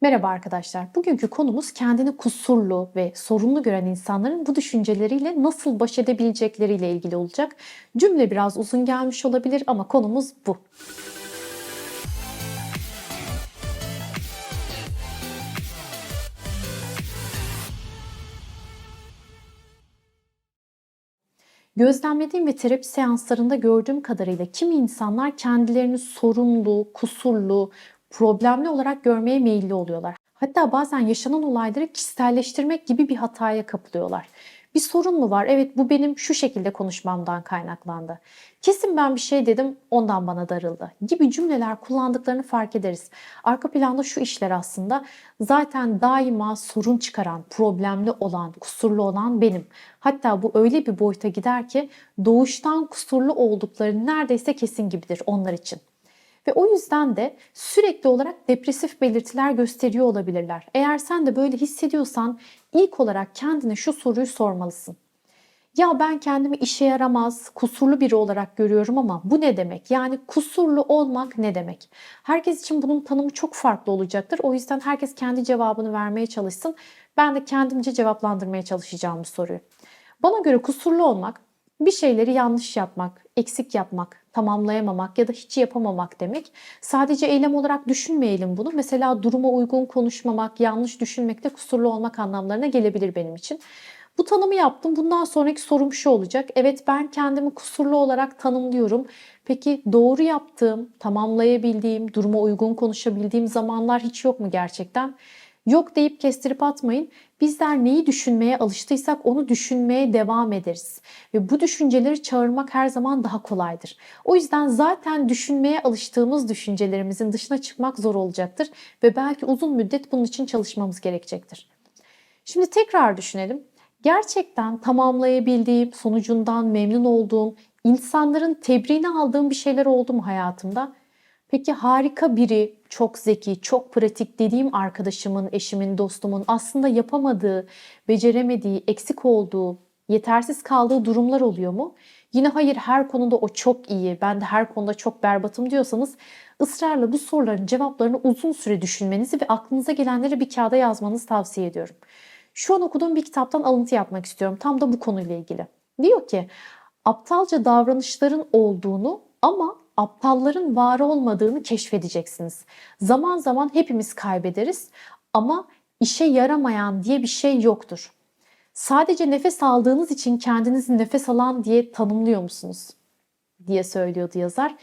Merhaba arkadaşlar. Bugünkü konumuz kendini kusurlu ve sorunlu gören insanların bu düşünceleriyle nasıl baş edebilecekleriyle ilgili olacak. Cümle biraz uzun gelmiş olabilir ama konumuz bu. Gözlemlediğim ve terapi seanslarında gördüğüm kadarıyla kimi insanlar kendilerini sorunlu, kusurlu, problemli olarak görmeye meyilli oluyorlar. Hatta bazen yaşanan olayları kişiselleştirmek gibi bir hataya kapılıyorlar. Bir sorun mu var? Evet bu benim şu şekilde konuşmamdan kaynaklandı. Kesin ben bir şey dedim ondan bana darıldı gibi cümleler kullandıklarını fark ederiz. Arka planda şu işler aslında zaten daima sorun çıkaran, problemli olan, kusurlu olan benim. Hatta bu öyle bir boyuta gider ki doğuştan kusurlu oldukları neredeyse kesin gibidir onlar için. Ve o yüzden de sürekli olarak depresif belirtiler gösteriyor olabilirler. Eğer sen de böyle hissediyorsan ilk olarak kendine şu soruyu sormalısın. Ya ben kendimi işe yaramaz, kusurlu biri olarak görüyorum ama bu ne demek? Yani kusurlu olmak ne demek? Herkes için bunun tanımı çok farklı olacaktır. O yüzden herkes kendi cevabını vermeye çalışsın. Ben de kendimce cevaplandırmaya çalışacağım bu soruyu. Bana göre kusurlu olmak bir şeyleri yanlış yapmak, eksik yapmak, tamamlayamamak ya da hiç yapamamak demek. Sadece eylem olarak düşünmeyelim bunu. Mesela duruma uygun konuşmamak, yanlış düşünmek de kusurlu olmak anlamlarına gelebilir benim için. Bu tanımı yaptım. Bundan sonraki sorum şu olacak. Evet ben kendimi kusurlu olarak tanımlıyorum. Peki doğru yaptığım, tamamlayabildiğim, duruma uygun konuşabildiğim zamanlar hiç yok mu gerçekten? Yok deyip kestirip atmayın. Bizler neyi düşünmeye alıştıysak onu düşünmeye devam ederiz. Ve bu düşünceleri çağırmak her zaman daha kolaydır. O yüzden zaten düşünmeye alıştığımız düşüncelerimizin dışına çıkmak zor olacaktır. Ve belki uzun müddet bunun için çalışmamız gerekecektir. Şimdi tekrar düşünelim. Gerçekten tamamlayabildiğim, sonucundan memnun olduğum, insanların tebriğini aldığım bir şeyler oldu mu hayatımda? Peki harika biri, çok zeki, çok pratik dediğim arkadaşımın, eşimin, dostumun aslında yapamadığı, beceremediği, eksik olduğu, yetersiz kaldığı durumlar oluyor mu? Yine hayır her konuda o çok iyi, ben de her konuda çok berbatım diyorsanız ısrarla bu soruların cevaplarını uzun süre düşünmenizi ve aklınıza gelenleri bir kağıda yazmanızı tavsiye ediyorum. Şu an okuduğum bir kitaptan alıntı yapmak istiyorum. Tam da bu konuyla ilgili. Diyor ki aptalca davranışların olduğunu ama aptalların var olmadığını keşfedeceksiniz. Zaman zaman hepimiz kaybederiz ama işe yaramayan diye bir şey yoktur. Sadece nefes aldığınız için kendinizi nefes alan diye tanımlıyor musunuz? diye söylüyordu yazar.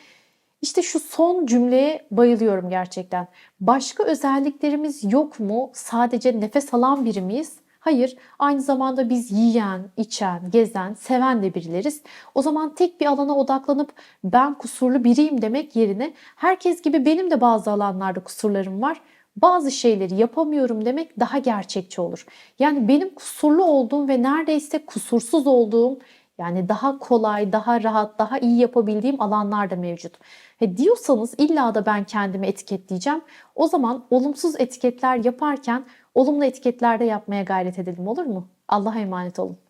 İşte şu son cümleye bayılıyorum gerçekten. Başka özelliklerimiz yok mu? Sadece nefes alan biri miyiz? Hayır, aynı zamanda biz yiyen, içen, gezen, seven de birileriz. O zaman tek bir alana odaklanıp ben kusurlu biriyim demek yerine herkes gibi benim de bazı alanlarda kusurlarım var. Bazı şeyleri yapamıyorum demek daha gerçekçi olur. Yani benim kusurlu olduğum ve neredeyse kusursuz olduğum yani daha kolay, daha rahat, daha iyi yapabildiğim alanlar da mevcut. He diyorsanız illa da ben kendimi etiketleyeceğim. O zaman olumsuz etiketler yaparken olumlu etiketlerde yapmaya gayret edelim olur mu? Allah'a emanet olun.